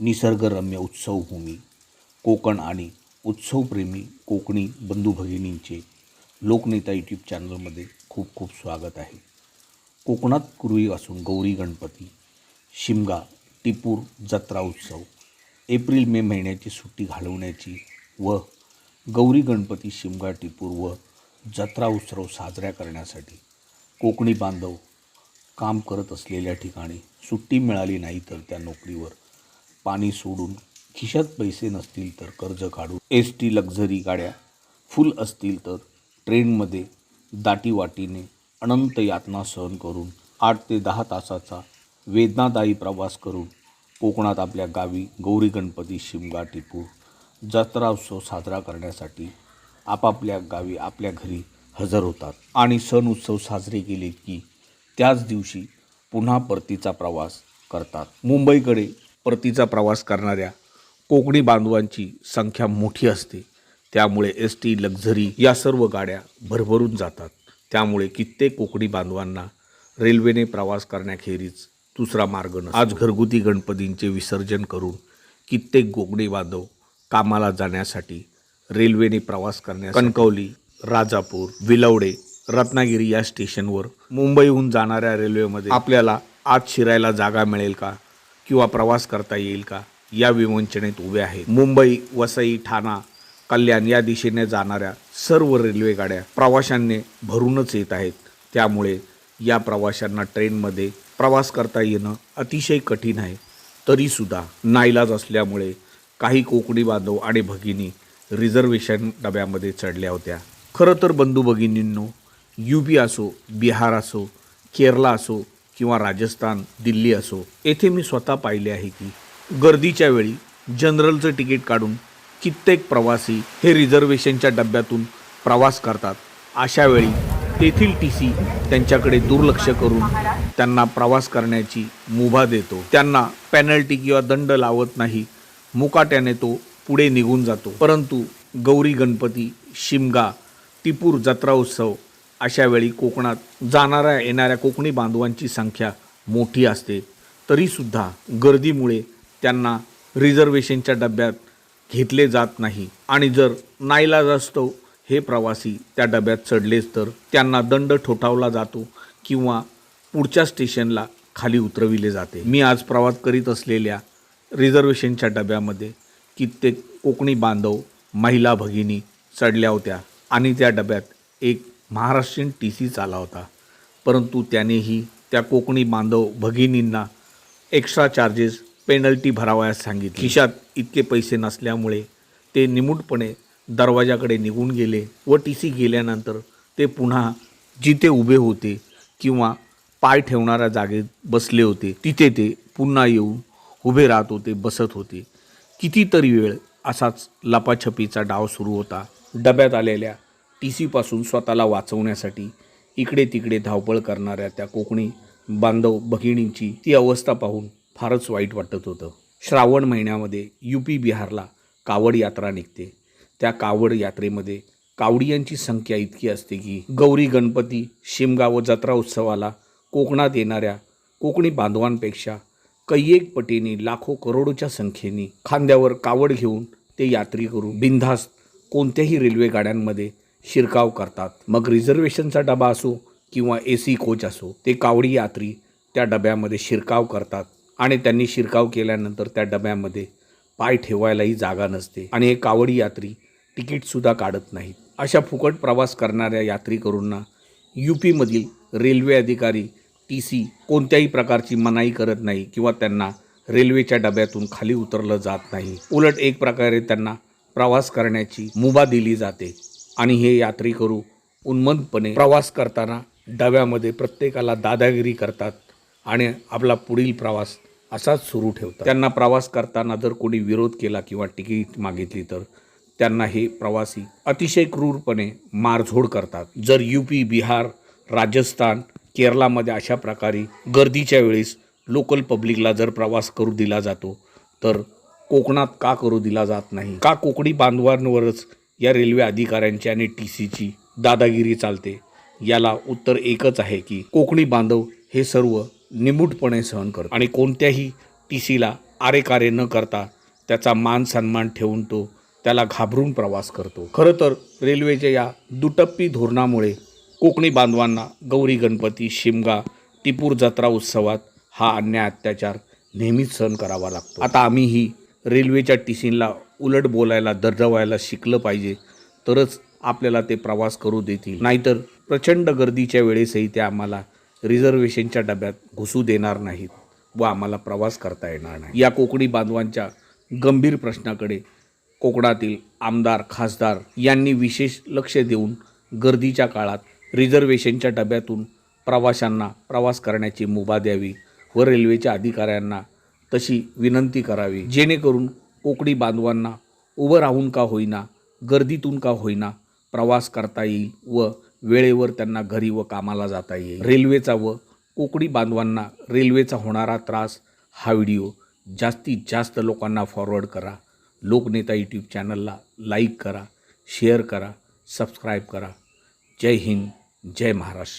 निसर्गरम्य उत्सवभूमी कोकण आणि उत्सवप्रेमी कोकणी बंधू भगिनींचे लोकनेता यूट्यूब चॅनलमध्ये खूप खूप स्वागत आहे. कोकणात पूर्वीपासून गौरी गणपती शिमगा टिपूर जत्रा उत्सव एप्रिल मे महिन्याची सुट्टी घालवण्याची व गौरी गणपती शिमगा टिपूर व जत्रा उत्सव साजऱ्या करण्यासाठी कोकणी बांधव काम करत असलेल्या ठिकाणी सुट्टी मिळाली नाही तर त्या नोकरीवर पाणी सोडून खिशात पैसे नसतील तर कर्ज काढून एस टी लक्झरी गाड्या फुल असतील तर ट्रेनमध्ये दाटीवाटीने अनंत यातना सहन करून आठ ते दहा तासाचा वेदनादायी प्रवास करून कोकणात आपल्या गावी गौरी गणपती शिमगा टिपू जत्रा उत्सव साजरा करण्यासाठी आपापल्या गावी आपल्या घरी हजर होतात. आणि सण उत्सव साजरे केले की त्याच दिवशी पुन्हा परतीचा प्रवास करतात. मुंबईकडे परतीचा प्रवास करणाऱ्या कोकणी बांधवांची संख्या मोठी असते. त्यामुळे एस टी लक्झरी या सर्व गाड्या भरभरून जातात. त्यामुळे कित्येक कोकणी बांधवांना रेल्वेने प्रवास करण्याखेरीज दुसरा मार्ग न आज घरगुती गणपतींचे विसर्जन करून कित्येक कोकणी बांधव कामाला जाण्यासाठी रेल्वेने प्रवास करण्यास कणकवली राजापूर विलवडे रत्नागिरी या स्टेशनवर मुंबईहून जाणाऱ्या रेल्वेमध्ये आपल्याला आत शिरायला जागा मिळेल का? किंवा प्रवास करता येईल का? या विवंचनेत उभे आहेत. मुंबई वसई ठाणा कल्याण या दिशेने जाणाऱ्या सर्व रेल्वेगाड्या प्रवाशांनी भरूनच येत आहेत. त्यामुळे या प्रवाशांना ट्रेनमध्ये प्रवास करता येणं अतिशय कठीण आहे. तरीसुद्धा नाईलाज असल्यामुळे काही कोकणी बांधव आणि भगिनी रिझर्वेशन डब्यामध्ये चढल्या होत्या. खरं तर बंधू भगिनींनो यू पी असो बिहार असो केरला असो किंवा राजस्थान दिल्ली असो येथे मी स्वतः पाहिले आहे की गर्दीच्या वेळी जनरलचं तिकीट काढून कित्येक प्रवासी हे रिझर्वेशनच्या डब्यातून प्रवास करतात. अशा वेळी तेथील टी सी त्यांच्याकडे दुर्लक्ष करून त्यांना प्रवास करण्याची मुभा देतो. त्यांना पेनल्टी किंवा दंड लावत नाही. मुकाट्याने तो पुढे निघून जातो. परंतु गौरी गणपती शिमगा टिपूर जत्रा उत्सव अशा वेळी कोकणात जाणाऱ्या येणाऱ्या कोकणी बांधवांची संख्या मोठी असते. तरीसुद्धा गर्दीमुळे त्यांना रिझर्वेशनच्या डब्यात घेतले जात नाही. आणि जर नाईलाज असतो हे प्रवासी त्या डब्यात चढलेच तर त्यांना दंड ठोठावला जातो किंवा पुढच्या स्टेशनला खाली उतरविले जाते. मी आज प्रवास करीत असलेल्या रिझर्वेशनच्या डब्यामध्ये कित्येक कोकणी बांधव महिला भगिनी चढल्या होत्या आणि त्या डब्यात एक महाराष्ट्रीयन टी सी चाला होता. परंतु त्यानेही त्या कोकणी बांधव भगिनींना एक्स्ट्रा चार्जेस पेनल्टी भरावयास सांगितली. खिशात इतके पैसे नसल्यामुळे ते निमूटपणे दरवाजाकडे निघून गेले व टी सी गेल्यानंतर ते पुन्हा जिथे उभे होते किंवा पाय ठेवणाऱ्या जागेत बसले होते तिथे ते पुन्हा येऊन उभे राहत होते बसत होते. कितीतरी वेळ असाच लपाछपीचा डाव सुरू होता. डब्यात आलेल्या टी सीपासून स्वतःला वाचवण्यासाठी इकडे तिकडे धावपळ करणाऱ्या त्या कोकणी बांधव भगिनींची ती अवस्था पाहून फारच वाईट वाटत होतं. श्रावण महिन्यामध्ये यू पी बिहारला कावड यात्रा निघते. त्या कावड यात्रेमध्ये कावडियांची संख्या इतकी असते की गौरी गणपती शिमगाव व जत्रा उत्सवाला कोकणात येणाऱ्या कोकणी बांधवांपेक्षा कैयेक पटीने लाखो करोडोच्या संख्येने खांद्यावर कावड घेऊन ते यात्री करून बिनधास्त कोणत्याही रेल्वे गाड्यांमध्ये शिरकाव करतात. मग रिझर्वेशनचा डबा असो किंवा ए सी कोच असो ते कावडी यात्री त्या डब्यामध्ये शिरकाव करतात आणि त्यांनी शिरकाव केल्यानंतर त्या डब्यामध्ये पाय ठेवायलाही जागा नसते आणि हे कावडी यात्री तिकीटसुद्धा काढत नाहीत. अशा फुकट प्रवास करणाऱ्या यात्रीकरूंना यू पीमधील रेल्वे अधिकारी टी सी कोणत्याही प्रकारची मनाई करत नाही किंवा त्यांना रेल्वेच्या डब्यातून खाली उतरलं जात नाही. उलट एक प्रकारे त्यांना प्रवास करण्याची मुभा दिली जाते. आणि हे यात्रेकरू उन्मंतपणे प्रवास करताना डब्यामध्ये प्रत्येकाला दादागिरी करतात आणि आपला पुढील प्रवास असाच सुरू ठेवतात. त्यांना प्रवास करताना जर कोणी विरोध केला किंवा तिकीट मागितली तर त्यांना हे प्रवासी अतिशय क्रूरपणे मारझोड करतात. जर यू पी बिहार राजस्थान केरळामध्ये अशा प्रकारे गर्दीच्या वेळेस लोकल पब्लिकला जर प्रवास करू दिला जातो तर कोकणात का करू दिला जात नाही? का कोकणी बांधवांवरच या रेल्वे अधिकाऱ्यांची आणि टी सीची दादागिरी चालते. याला उत्तर एकच आहे की कोकणी बांधव हे सर्व निमूटपणे सहन करतात आणि कोणत्याही टी सीला आरेकारे न करता त्याचा मान सन्मान ठेवून तो त्याला घाबरून प्रवास करतो. खरं तर रेल्वेच्या या दुटप्पी धोरणामुळे कोकणी बांधवांना गौरी गणपती शिमगा टिपूर जत्रा उत्सवात हा अन्याय अत्याचार नेहमीच सहन करावा लागतो. आता आम्हीही रेल्वेच्या टिशीनला उलट बोलायला दर्जवायला शिकलं पाहिजे. तरच आपल्याला ते प्रवास करू देतील. नाहीतर प्रचंड गर्दीच्या वेळेसही ते आम्हाला रिझर्वेशनच्या डब्यात घुसू देणार नाहीत व आम्हाला प्रवास करता येणार नाही. या कोकणी बांधवांच्या गंभीर प्रश्नाकडे कोकणातील आमदार खासदार यांनी विशेष लक्ष देऊन गर्दीच्या काळात रिझर्वेशनच्या डब्यातून प्रवाशांना प्रवास करण्याची मुभा द्यावी व रेल्वेच्या अधिकाऱ्यांना तशी विनंती करावी. जेणेकरून कोकणी बांधवांना उभं राहून का होईना गर्दीतून का होईना प्रवास करता येईल व वेळेवर त्यांना घरी व कामाला जाता येईल. रेल्वेचा व कोकणी बांधवांना रेल्वेचा होणारा त्रास हा व्हिडिओ जास्तीत जास्त लोकांना फॉरवर्ड करा. लोकनेता यूट्यूब चॅनलला लाईक करा शेअर करा सबस्क्राईब करा. जय हिंद जय महाराष्ट्र.